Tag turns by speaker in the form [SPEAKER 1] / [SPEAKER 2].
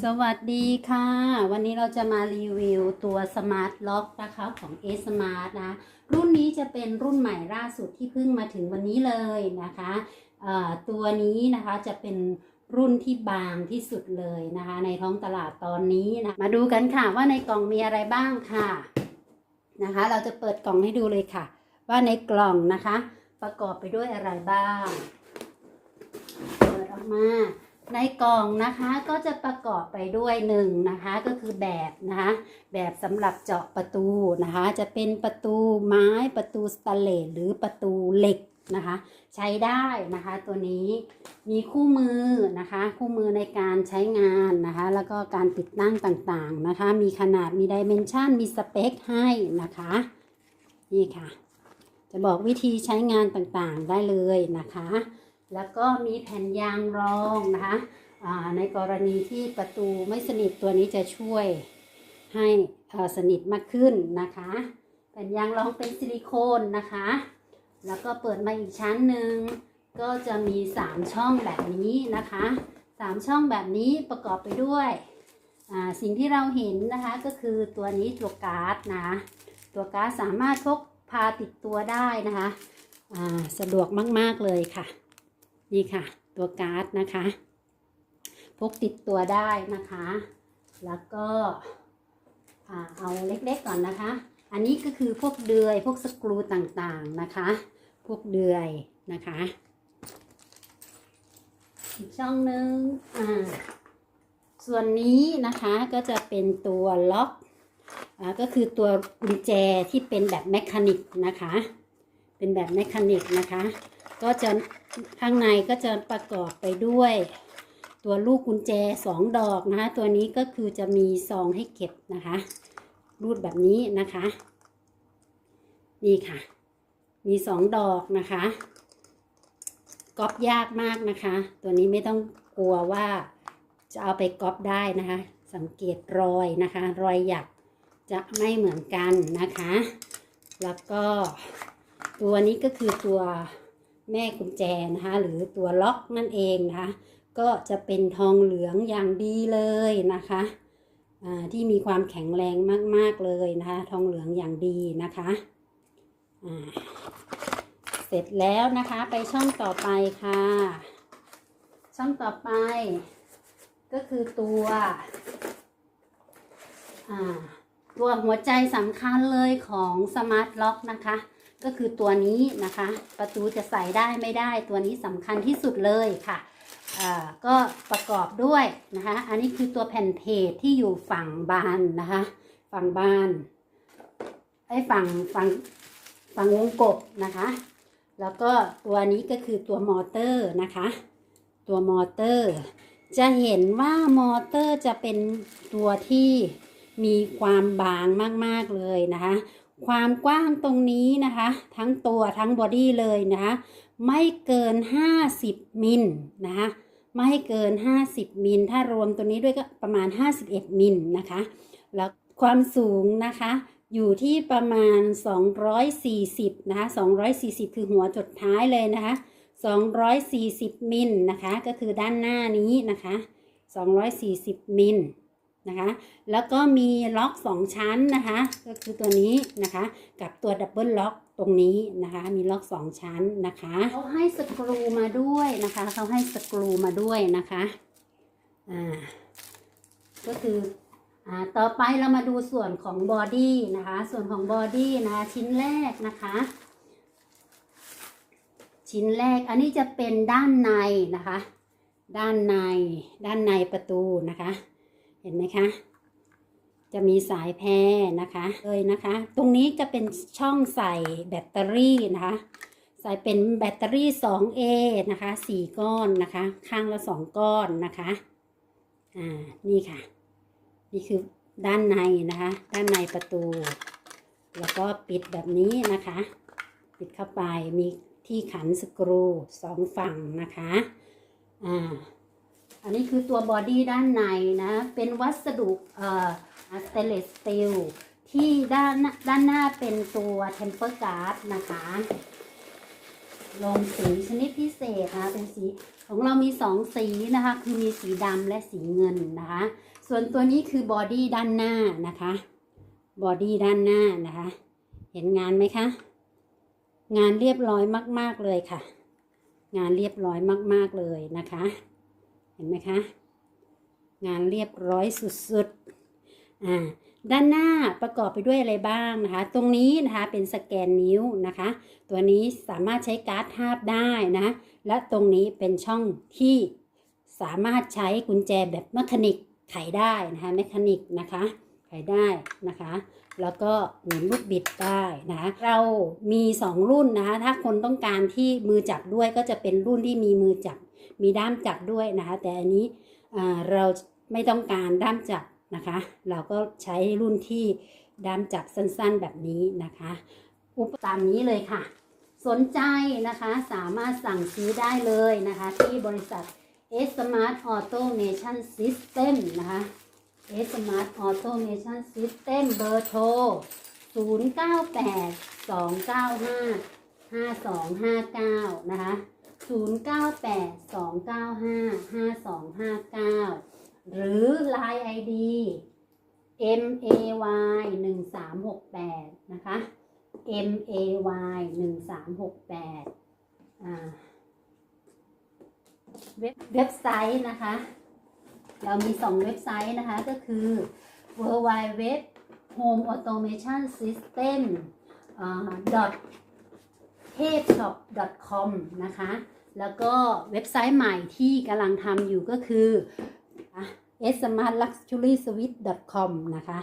[SPEAKER 1] สวัสดีค่ะ วันนี้เราจะมารีวิวตัว Smart Lock นะคะของ A Smart นะ รุ่นนี้จะเป็นรุ่นใหม่ล่าสุดที่เพิ่งมาถึงวันนี้เลยนะคะตัวนี้นะคะจะเป็นรุ่นที่บางที่สุดเลยนะคะ ในท้องตลาดตอนนี้นะมาดูกันค่ะว่าในกล่องมีอะไรบ้างค่ะนะคะ เราจะเปิดกล่องให้ดูเลยค่ะ ว่าในกล่องนะคะ ประกอบไปด้วยอะไรบ้าง เปิดออกมา ในกล่องนะคะก็จะประกอบไปด้วยหนึ่งนะคะก็คือแบบนะคะแบบสำหรับเจาะประตูนะคะ จะเป็นประตูไม้ประตูสแตนเลสหรือประตูเหล็กนะคะ ใช้ได้นะคะตัวนี้มีคู่มือนะคะ คู่มือในการใช้งานนะคะ แล้วก็การติดตั้งต่างๆนะคะ มีขนาดมีดิเมนชันมีสเปคให้นะคะนี่ค่ะ จะบอกวิธีใช้งานต่างๆได้เลยนะคะ แล้วก็มีแผ่นยางรองนะคะในกรณีที่ประตูไม่สนิทตัวนี้จะช่วยให้สนิทมากขึ้นนะคะ แผ่นยางรองเป็นซิลิโคนนะคะ แล้วก็เปิดมาอีกชั้นหนึ่งก็จะมี 3 ช่องแบบนี้นะคะ 3 ช่องแบบนี้ประกอบไปด้วยสิ่งที่เราเห็นนะคะก็คือตัวนี้ตัวการ์ดนะตัวการ์ดสามารถพกพาติดตัวได้นะคะสะดวกมาก ๆ เลยค่ะ นี่ค่ะ ตัวการ์ดนะคะ พกติดตัวได้นะคะ แล้วก็เอาเล็กๆก่อนนะคะ อันนี้ก็คือพวกเดือยพวกสกรูต่างๆนะคะ พวกเดือยนะคะอีกช่องหนึ่งอ่าส่วนนี้นะคะก็จะเป็นตัวล็อกอ่าก็คือตัวกุญแจที่เป็นแบบแมคานิกนะคะ เป็นแบบแมคานิกนะคะ ก็จะข้างในก็จะประกอบไปด้วย ตัวลูกกุญแจสองดอกนะคะ ตัวนี้ก็คือจะมีซองให้เก็บนะคะ รูดแบบนี้นะคะ นี่ค่ะ มีสองดอกนะคะก๊อปยากมากนะคะ ตัวนี้ไม่ต้องกลัวว่าจะเอาไปก๊อปได้นะคะ สังเกตรอยนะคะ รอยหยักจะไม่เหมือนกันนะคะ แล้วก็ตัวนี้ก็คือตัว แม่กุญแจนะคะหรือตัวล็อกนั่นเองนะคะก็จะเป็นทองเหลืองอย่างดีเลยนะคะที่มีความแข็งแรงมาก ๆ เลยนะคะ ทองเหลืองอย่างดีนะคะเสร็จแล้วนะคะไปช่องต่อไปค่ะ ช่องต่อไป ก็คือตัวตัวหัวใจสำคัญเลยของสมาร์ทล็อกนะคะ ก็คือตัวนี้นะคะ ประตูจะใส่ได้ไม่ได้ตัวนี้สำคัญที่สุดเลยค่ะอ่าก็ประกอบด้วยนะคะ อันนี้คือตัวแผ่นเพจที่อยู่ฝั่งบานนะคะ ฝั่งบานไอ้ฝั่งฝั่งฝั่งวงกบนะคะ แล้วก็ตัวนี้ก็คือตัวมอเตอร์นะคะ ตัวมอเตอร์ จะเห็นว่ามอเตอร์จะเป็นตัวที่มีความบางมาก ๆ เลยนะคะ ความกว้างตรงนี้นะคะ ทั้งตัวทั้งบอดี้เลยนะคะไม่เกิน 50 มิลนะคะไม่เกิน 50 มิล ถ้ารวมตัวนี้ด้วยก็ประมาณ 51 มิลนะคะ แล้วความสูงนะคะ อยู่ที่ประมาณ 240 นะคะ 240 คือหัวจดท้ายเลยนะคะ 240 มิลนะคะ ก็คือด้านหน้านี้นะคะ 240 มิล นะคะ แล้วก็มีล็อก2ชั้นนะคะ ก็คือตัวนี้นะคะ กับตัวดับเบิลล็อกตรงนี้นะคะ มีล็อก2ชั้นนะคะเขาให้สกรูมาด้วยนะคะเขาให้สกรูมาด้วยนะคะอ่าก็คืออ่าต่อไปเรามาดูส่วนของบอดี้นะคะ ส่วนของบอดี้นะคะชิ้นแรกนะคะชิ้นแรกอันนี้จะเป็นด้านในนะคะ ด้านในด้านในประตูนะคะ เห็นไหมคะ จะมีสายแพรนะคะเลยนะคะ ตรงนี้จะเป็นช่องใส่แบตเตอรี่นะคะ ใส่เป็นแบตเตอรี่ 2A นะคะ 4 ก้อนนะคะ ข้างละ 2 ก้อนนะคะ อ่า นี่ค่ะ นี่คือด้านในนะคะ ด้านในประตู แล้วก็ปิดแบบนี้นะคะ ปิดเข้าไป มีที่ขันสกรูสองฝั่งนะคะ อ่า อันนี้คือตัวบอดี้ด้านในนะ เป็นวัสดุเอ่อสเตเลสสตีลที่ด้านด้านหน้าเป็นตัวเทมเปอร์การ์ดนะคะลงสีชนิดพิเศษนะคะเป็นสีของเรามีสองสีนะคะ คือมีสีดำและสีเงินนะคะ ส่วนตัวนี้คือบอดี้ด้านหน้านะคะ บอดี้ด้านหน้านะคะ เห็นงานไหมคะ งานเรียบร้อยมาก ๆเลยค่ะ งานเรียบร้อยมาก ๆเลยนะคะ ห็นไหมคะ งานเรียบร้อยสุดๆอ่าด้านหน้าประกอบไปด้วยอะไรบ้างนะคะ ตรงนี้นะคะเป็นสแกนนิ้วนะคะ ตัวนี้สามารถใช้การ์ดทาบได้นะ และตรงนี้เป็นช่องที่สามารถใช้กุญแจแบบเมคานิกไขได้นะคะเมคานิกนะคะไขได้นะคะ แล้วก็หมุนลูกบิดได้นะคะเรามี 2 รุ่นนะคะ ถ้าคนต้องการที่มือจับด้วยก็จะเป็นรุ่นที่มีมือจับ มีด้ามจับด้วยนะคะ แต่อันนี้เราไม่ต้องการด้ามจับนะคะ เราก็ใช้รุ่นที่ด้ามจับสั้นๆแบบนี้นะคะ อุปตามนี้เลยค่ะ สนใจนะคะสามารถสั่งซื้อได้เลยนะคะ ที่บริษัท S Smart Automation System นะคะ S Smart Automation System เบอร์โทร 098 295 5259 นะคะ 098 295 5259 หรือ Line ID MAY 1368นะคะ MAY 1368เว็บไซต์นะคะ เรามีสองเว็บไซต์นะคะ ก็คือ w w w home automation system dot t a p shop com นะคะ แล้วก็เว็บไซต์ใหม่ที่กำลังทำอยู่ก็คือ s m a r t luxury suite com นะคะ